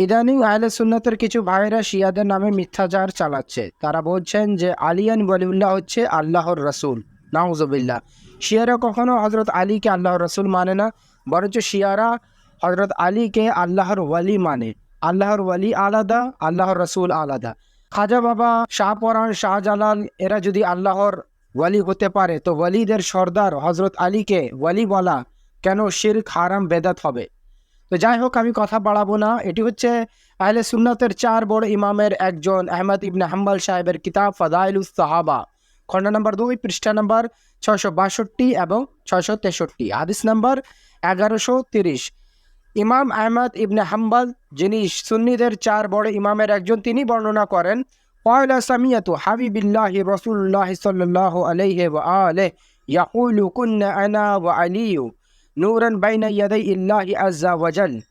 ইদানিং আহলে সুন্নাতের কিছু ভাইরা শিয়াদের নামে মিথ্যাচার চালাচ্ছে। তারা বলছেন যে, আলিয়ান ওয়ালিউল্লাহ হচ্ছে আল্লাহর রসুল। নাউজবিল্লাহ। শিয়ারা কখনো হজরত আলীকে আল্লাহর রসুল মানে না, বরঞ্চ শিয়ারা হজরত আলীকে আল্লাহর ওয়ালি মানে। আল্লাহর ওয়ালি আলাদা, আল্লাহর রসুল আলাদা। খাজা বাবা শাহপরান শাহজালাল, এরা যদি আল্লাহর ওয়ালি হতে পারে, তো ওয়ালিদের সর্দার হজরত আলীকে ওয়ালি বলা কেন শিরক, হারাম, বেদাত হবে? তো যাই হোক আমি কথা বাড়াবো না। এটি হচ্ছে আহলে সুন্নাতের চার বড় ইমামের একজন আহমদ ইবনে হাম্বাল সাহেবের কিতাব ফাদাইলুস সাহাবা। খণ্ড নম্বর দুই, পৃষ্ঠা নম্বর ছয়শো বাষট্টি এবং ছয়শো তেষট্টি। হাদিস নম্বর এগারোশো তিরিশ। ইমাম আহমদ ইবনে হাম্বাল, যিনি সুন্নিদের চার বড় ইমামের একজন, তিনি বর্ণনা করেন পয়লা সামিয়াতু হাবিবিল্লাহি রসুল্লাহ সাল্লাহ আলিহি ইয়াকুলু কুন্না আনা ওয়া আলিয়ু। نورا بين يدي الله عز وجل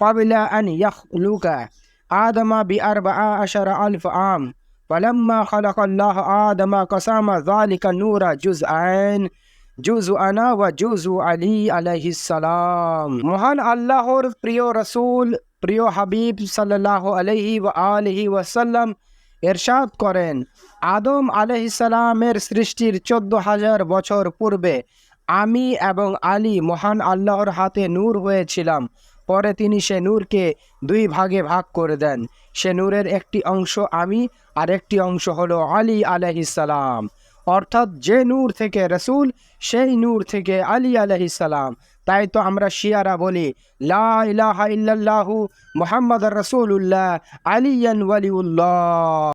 قبل أن يخلق آدم بأربع عشر ألف عام فلما خلق الله آدم قسم ذلك النور جزءين জুজু আনা ওয়া জুজু আলী আলাইহিসালাম মহান আল্লাহর প্রিয় রসুল প্রিয় হাবিব সাল্লাহ আলহি ওয়া আলহি ওয়াসাল্লাম এরশাদ করেন আদম আলহিসালামের সৃষ্টির চোদ্দ হাজার বছর পূর্বে আমি এবং আলী মহান আল্লাহর হাতে নূর হয়েছিলাম। পরে তিনি সে নূরকে দুই ভাগে ভাগ করে দেন। সে নূরের একটি অংশ আমি আর একটি অংশ হলো আলী আলহিসাল্লাম অর্থাৎ যে নূর থেকে রসুল, সেই নূর থেকে আলী আলহিসাল্লাম তাই তো আমরা শিয়ারা বলি, লা মোহাম্মদ ইল্লাল্লাহু মুহাম্মদ রসুল্লাহ আলিয়ান ওয়ালিউল্লাহ।